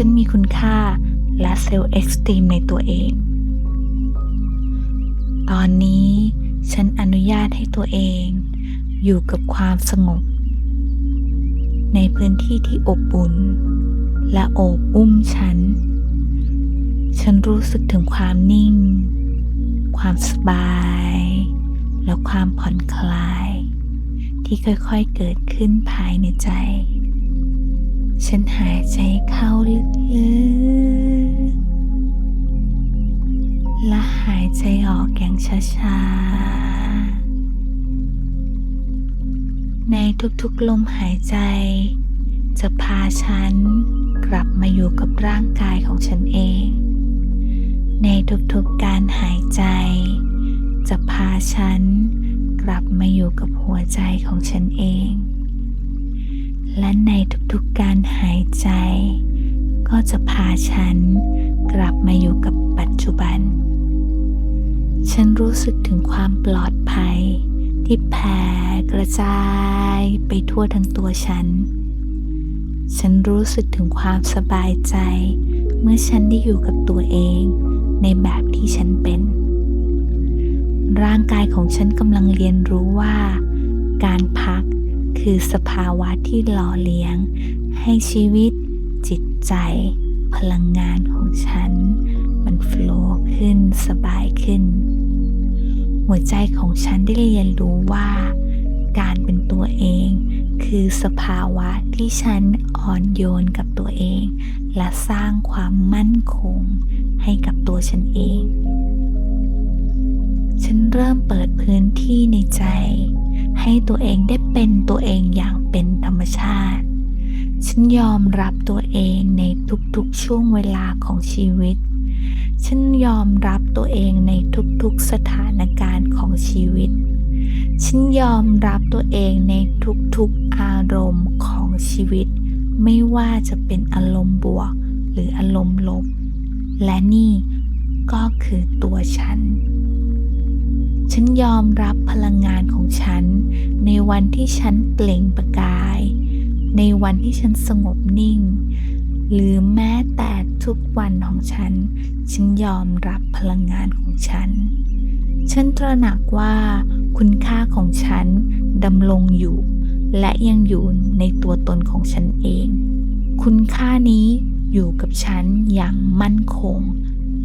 ฉันมีคุณค่าและเซลล์เอ็กซ์ตรีมในตัวเอง ตอนนี้ฉันอนุญาตให้ตัวเอง อยู่กับความสงบ ในพื้นที่ที่อบอุ่นและโอบอุ้มฉัน ฉันรู้สึกถึงความนิ่ง ความสบาย และความผ่อนคลาย ที่ค่อยๆเกิดขึ้นภายในใจ ฉันหายใจเข้าลึกๆ และหายใจออกอย่างช้าๆ ในทุกๆลมหายใจ จะพาฉันกลับมาอยู่กับร่างกายของฉันเอง ในทุกๆการหายใจ จะพาฉันกลับมาอยู่กับหัวใจของฉันเอง และในทุกๆการหายใจ ก็จะพาฉันกลับมาอยู่กับปัจจุบัน ฉันรู้สึกถึงความปลอดภัย ที่แผ่กระจายไปทั่วทั้งตัวฉัน ฉันรู้สึกถึงความสบายใจ เมื่อฉันได้อยู่กับตัวเองในแบบที่ฉันเป็น ร่างกายของฉันกำลังเรียนรู้ว่า การพัก คือสภาวะที่หล่อเลี้ยง ให้ชีวิต จิตใจ พลังงานของฉัน มันโฟลว์ขึ้นสบายขึ้น หัวใจของฉันได้เรียนรู้ว่า การเป็นตัวเองคือสภาวะที่ฉันอ่อนโยนกับตัวเอง และสร้างความมั่นคงให้กับตัวฉันเอง ฉันเริ่มเปิดพื้นที่ในใจ ให้ตัวเองได้เป็นตัวเองอย่างเป็นธรรมชาติ ฉันยอมรับตัวเองในทุกๆช่วงเวลาของชีวิต ฉันยอมรับตัวเองในทุกๆสถานการณ์ของชีวิต ฉันยอมรับตัวเองในทุกๆอารมณ์ของชีวิต ไม่ว่าจะเป็นอารมณ์บวกหรืออารมณ์ลบ และนี่ก็คือตัวฉัน ฉันยอมรับพลังงานของฉัน ในวันที่ฉันเปล่งประกาย ในวันที่ฉันสงบนิ่ง หรือแม้แต่ทุกวันของฉัน ฉันยอมรับพลังงานของฉัน ฉันตระหนักว่าคุณค่าของฉันดำรงอยู่ และยังอยู่ในตัวตนของฉันเอง คุณค่านี้อยู่กับฉันอย่างมั่นคง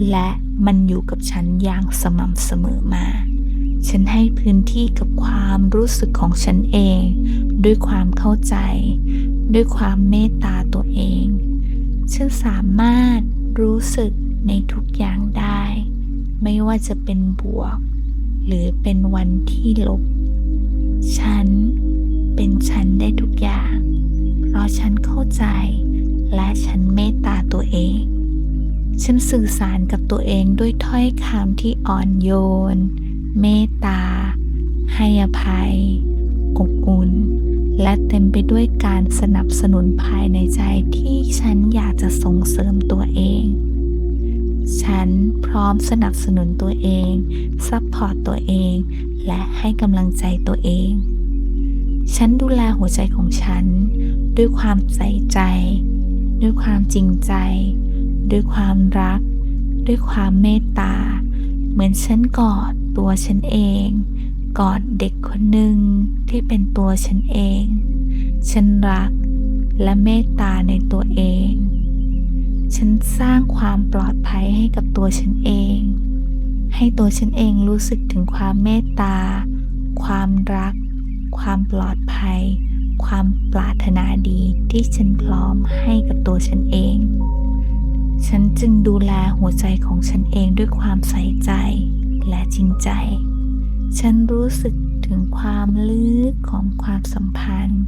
และมันอยู่กับฉันอย่างสม่ำเสมอมา ฉันให้พื้นที่กับความรู้สึกของฉันเอง ด้วยความเข้าใจ ด้วยความเมตตาตัวเอง ฉันสามารถรู้สึกในทุกอย่างได้ ไม่ว่าจะเป็นบวก หรือเป็นวันที่ลบ ฉันเป็นฉันได้ทุกอย่าง เพราะฉันเข้าใจ และฉันเมตตาตัวเอง ฉันสื่อสารกับตัวเองด้วยถ้อยคำที่อ่อนโยน เมตตา ให้อภัย อบอุ่น และเต็มไปด้วยการสนับสนุนภายในใจที่ฉันอยากจะส่งเสริมตัวเอง ฉันพร้อมสนับสนุนตัวเอง ซัพพอร์ตตัวเอง และให้กำลังใจตัวเอง ฉันดูแลหัวใจของฉัน ด้วยความใส่ใจ ด้วยความจริงใจ ด้วยความรัก ด้วยความเมตตา เหมือนฉันกอด ตัวฉันเอง กอดเด็กคนหนึ่งที่เป็นตัวฉันเอง ฉันรักและเมตตาในตัวเอง ฉันสร้างความปลอดภัยให้กับตัวฉันเอง ให้ตัวฉันเองรู้สึกถึงความเมตตา ความรัก ความปลอดภัย ความปรารถนาดีที่ฉันพร้อมให้กับตัวฉันเอง ฉันจึงดูแลหัวใจของฉันเองด้วยความใส่ใจ และจริงใจ ฉันรู้สึกถึงความลึกของความสัมพันธ์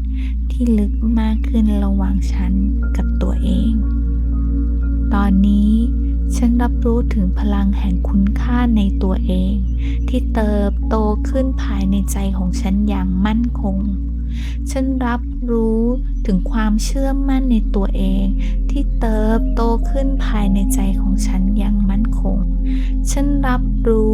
ที่ลึกมากขึ้นระหว่างฉันกับตัวเอง ตอนนี้ฉันรับรู้ถึงพลังแห่งคุณค่าในตัวเอง ที่เติบโตขึ้นภายในใจของฉันอย่างมั่นคง ฉันรับรู้ถึงความเชื่อมั่นในตัวเอง ที่เติบโตขึ้นภายในใจของฉันอย่างมั่นคง ฉันรับรู้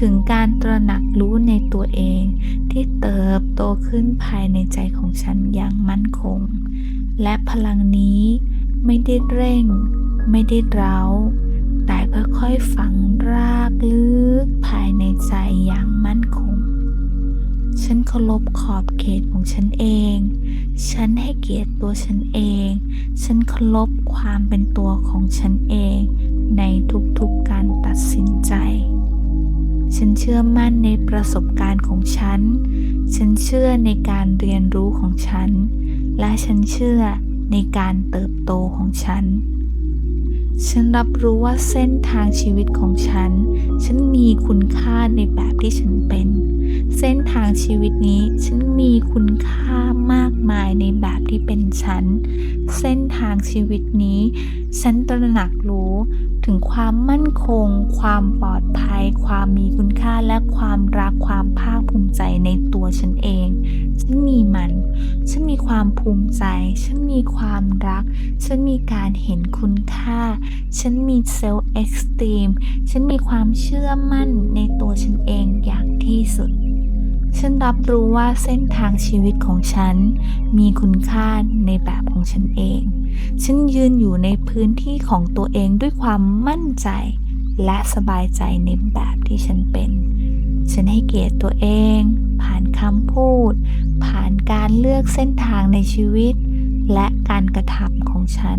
ถึงการตระหนักรู้ในตัวเอง ที่เติบโตขึ้นภายในใจของฉันอย่างมั่นคง และพลังนี้ไม่ได้เร่ง ไม่ได้เร้าแต่ค่อยๆฝังรากลึกภายในใจอย่างมั่นคง ฉันเคารพขอบเขตของฉันเอง ฉันให้เกียรติตัวฉันเอง ฉันเคารพความเป็นตัวของฉันเอง ในทุกๆการตัดสินใจ ฉันเชื่อมั่นในประสบการณ์ของฉัน ฉันเชื่อในการเรียนรู้ของฉัน และฉันเชื่อในการเติบโตของฉัน ฉันรับรู้ว่าเส้นทางชีวิตของฉัน ฉันมีคุณค่าในแบบที่ฉันเป็น เส้นทางชีวิตนี้ฉันมีคุณค่ามากมายในแบบที่เป็นฉัน เส้นทางชีวิตนี้ ฉันตระหนักรู้ถึงความมั่นคง ความปลอดภัย ความมีคุณค่าและความรักความภาคภูมิใจในตัวฉันเอง ฉันมีมัน ฉันมีความภูมิใจ ฉันมีความรัก ฉันมีการเห็นคุณค่า ฉันมีเซลล์เอ็กซ์ตรีม ฉันมีความเชื่อมั่นในตัวฉันเองอย่างที่สุด ฉันรับรู้ว่าเส้นทางชีวิตของฉัน มีคุณค่าในแบบของฉันเอง ฉันยืนอยู่ในพื้นที่ของตัวเองด้วยความมั่นใจ และสบายใจในแบบที่ฉันเป็น ฉันให้เกียรติตัวเอง ผ่านคำพูด ผ่านการเลือกเส้นทางในชีวิต และการกระทำของฉัน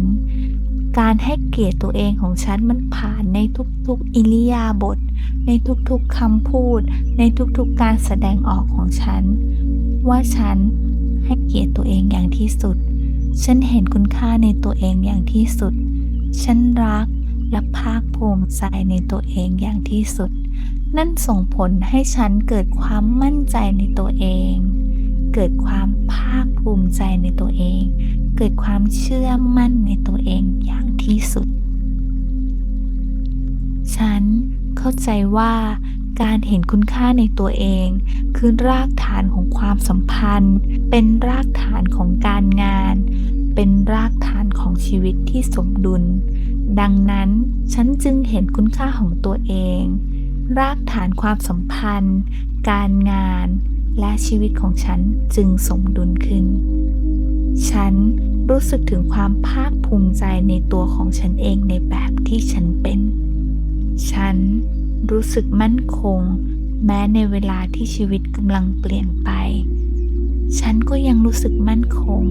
การให้เกียรติตัวเองของฉันมันผ่านในทุกๆอิริยาบถในทุกๆคำพูด ในทุกๆการแสดงออกของฉัน ว่าฉันให้เกียรติตัวเองอย่างที่สุด ฉันเห็นคุณค่าในตัวเองอย่างที่สุด ฉันรักและภาคภูมิใจในตัวเองอย่างที่สุด นั่นส่งผลให้ฉันเกิดความมั่นใจในตัวเอง เกิดความภาคภูมิใจในตัวเอง เกิดความเชื่อมั่นในตัวเองอย่างที่สุด ฉันเข้าใจว่าการเห็นคุณค่าในตัวเอง คือรากฐานของความสัมพันธ์ เป็นรากฐานของการงาน เป็นรากฐานของชีวิตที่สมดุล ดังนั้นฉันจึงเห็นคุณค่าของตัวเอง รากฐานความสัมพันธ์ การงาน และชีวิตของฉันจึงสมดุลขึ้น ฉันรู้สึกถึงความภาคภูมิใจในตัวของฉันเองในแบบที่ฉันเป็น ฉันรู้สึกมั่นคง แม้ในเวลาที่ชีวิตกำลังเปลี่ยนไป ฉันก็ยังรู้สึกมั่นคง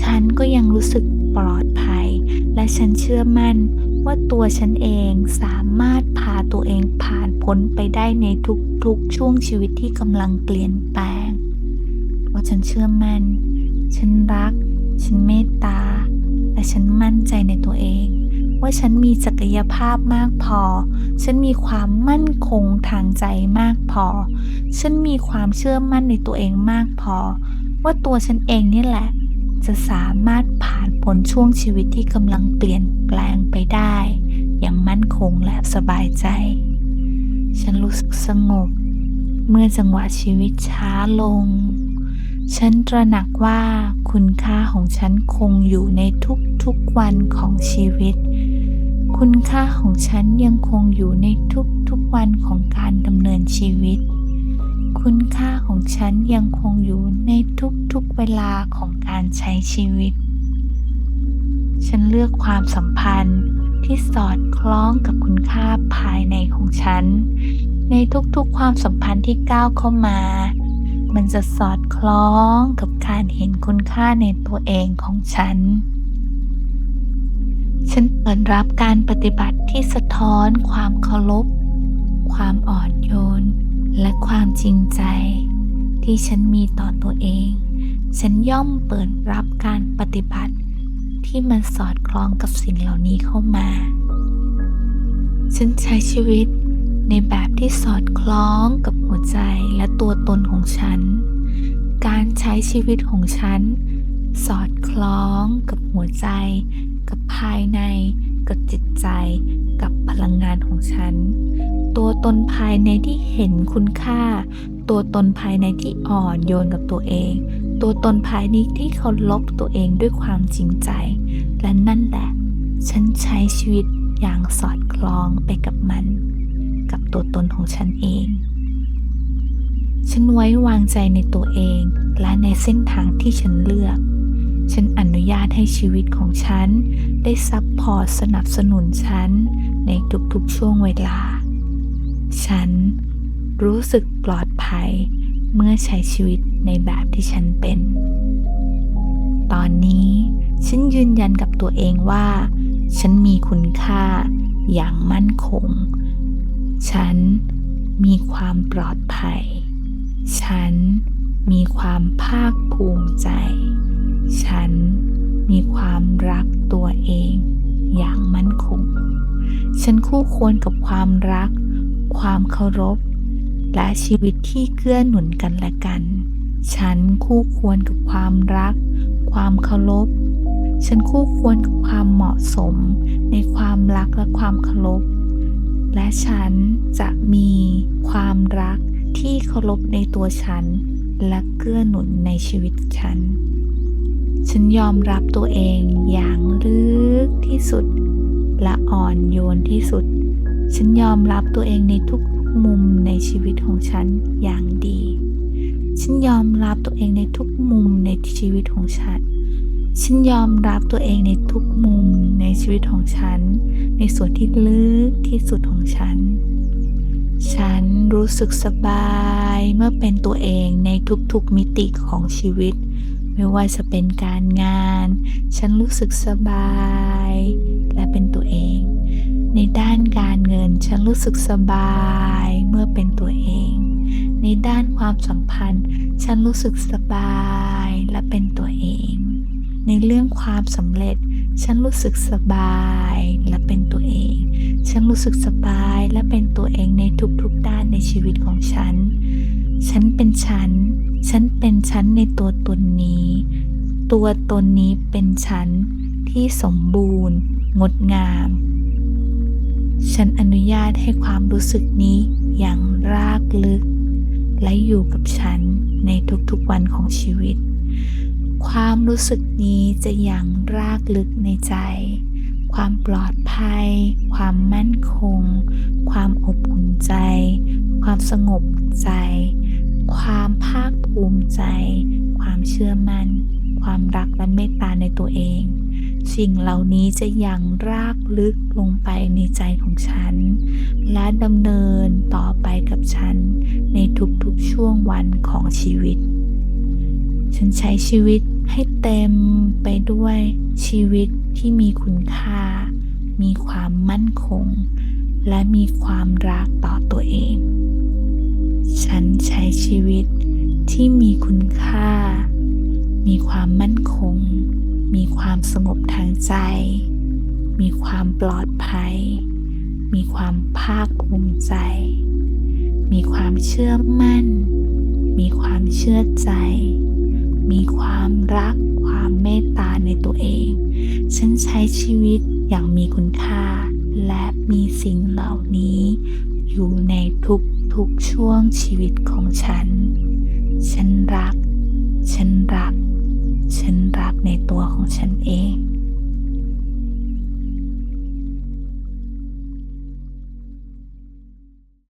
ฉันก็ยังรู้สึก ปลอดภัย และฉันเชื่อมั่นว่าตัวฉันเองสามารถพาตัวเองผ่านพ้นไปได้ในทุกๆช่วงชีวิตที่กำลังเปลี่ยนแปลง เพราะฉันเชื่อมั่น ฉันรัก ฉันเมตตา และฉันมั่นใจในตัวเอง ว่าฉันมีศักยภาพมากพอ ฉันมีความมั่นคงทางใจมากพอ ฉันมีความเชื่อมั่นในตัวเองมากพอ ว่าตัวฉันเองนี่แหละ จะสามารถผ่านพ้นช่วงชีวิตที่กำลังเปลี่ยนแปลงไปได้ อย่างมั่นคงและสบายใจ ฉันรู้สึกสงบ เมื่อจังหวะชีวิตช้าลง ฉันตระหนักว่าคุณค่าของฉันคงอยู่ในทุกๆวันของชีวิต คุณค่าของฉันยังคงอยู่ในทุกๆวันของการดำเนินชีวิต คุณค่าของฉันยังคงอยู่ในทุกๆเวลาของการใช้ชีวิต ฉันเลือกความสัมพันธ์ที่สอดคล้องกับคุณค่าภายในของฉัน ในทุกๆความสัมพันธ์ที่ก้าวเข้ามา มันจะสอดคล้องกับการเห็นคุณค่าในตัวเองของฉัน ฉันเปิดรับการปฏิบัติที่สะท้อนความเคารพ ความอ่อนโยน และความจริงใจ ที่ฉันมีต่อตัวเอง ฉันย่อมเปิดรับการปฏิบัติ ที่มันสอดคล้องกับสิ่งเหล่านี้เข้ามา ฉันใช้ชีวิตในแบบที่สอดคล้องกับหัวใจและตัวตนของฉัน การใช้ชีวิตของฉัน สอดคล้องกับหัวใจ กับภายใน กับจิตใจ กับพลังงานของฉัน ตัวตนภายในที่เห็นคุณค่า ตัวตนภายในที่อ่อนโยนกับตัวเอง ตัวตนภายในที่เคารพตัวเองด้วยความจริงใจ และนั่นแหละ ฉันใช้ชีวิตอย่างสอดคล้องไปกับมัน กับตัวตนของฉันเอง ฉันไว้วางใจในตัวเองและในเส้นทางที่ฉันเลือก ฉันอนุญาตให้ชีวิตของฉัน ได้ซับพอร์ตสนับสนุนฉันในทุกๆช่วงเวลา ฉันรู้สึกปลอดภัยเมื่อใช้ชีวิตในแบบที่ฉันเป็น ตอนนี้ฉันยืนยันกับตัวเองว่า ฉันมีคุณค่าอย่างมั่นคง ฉันมีความปลอดภัย ฉันมีความภาคภูมิใจ ฉันมีความรักตัวเองอย่างมั่นคง ฉันคู่ควรกับความรัก ความเคารพ และชีวิตที่เกื้อหนุนกันและกัน ฉันคู่ควรกับความรัก ความเคารพ ฉันคู่ควรกับความเหมาะสม ในความรักและความเคารพ และฉันจะมีความรักที่เคารพในตัวฉัน และเกื้อหนุนในชีวิตฉัน ฉันยอมรับตัวเองอย่างลึกที่สุด และอ่อนโยนที่สุด ฉันยอมรับตัวเองในทุกมุมในชีวิตของฉันอย่างดี ฉันยอมรับตัวเองในทุกมุมในชีวิตของฉัน ฉันยอมรับตัวเองในทุกมุมในชีวิตของฉัน ในส่วนที่ลึกที่สุดของฉัน ฉันรู้สึกสบายเมื่อเป็นตัวเองในทุกๆมิติของชีวิต ไม่ว่าจะเป็นการงาน ฉันรู้สึกสบายและเป็นตัวเอง ในด้านการเงินฉันรู้สึกสบายเมื่อเป็นตัวเอง ในด้านความสัมพันธ์ ฉันรู้สึกสบายและเป็นตัวเอง ในเรื่องความสำเร็จ ฉันรู้สึกสบายและเป็นตัวเอง ฉันรู้สึกสบายและเป็นตัวเองในทุกๆด้านในชีวิตของฉัน ฉันเป็นฉัน ฉันเป็นฉันในตัวตนนี้ ตัวตนนี้เป็นฉันที่สมบูรณ์ งดงาม ฉันอนุญาตให้ความรู้สึกนี้อย่างรากลึก และอยู่กับฉันในทุกๆวันของชีวิต ความรู้สึกนี้จะอย่างรากลึกในใจ ความปลอดภัย ความมั่นคง ความอบอุ่นใจ ความสงบใจ ความภาคภูมิใจ ความเชื่อมั่น ความรักและเมตตาในตัวเอง สิ่งเหล่านี้จะยังรากลึกลงไปในใจของฉัน และดำเนินต่อไปกับฉัน ในทุกๆช่วงวันของชีวิต ฉันใช้ชีวิตให้เต็มไปด้วยชีวิตที่มีคุณค่า มีความมั่นคง และมีความรักต่อตัวเอง ฉันใช้ชีวิตที่มีคุณค่า มีความมั่นคง มีความสงบทางใจ มีความปลอดภัย มีความภาคภูมิใจ มีความเชื่อมั่น มีความเชื่อใจ มีความรัก ความเมตตาในตัวเอง ฉันใช้ชีวิตอย่างมีคุณค่า และมีสิ่งเหล่านี้ อยู่ในทุกๆช่วงชีวิตของฉัน ฉันรัก ฉันรักในตัวของฉันเอง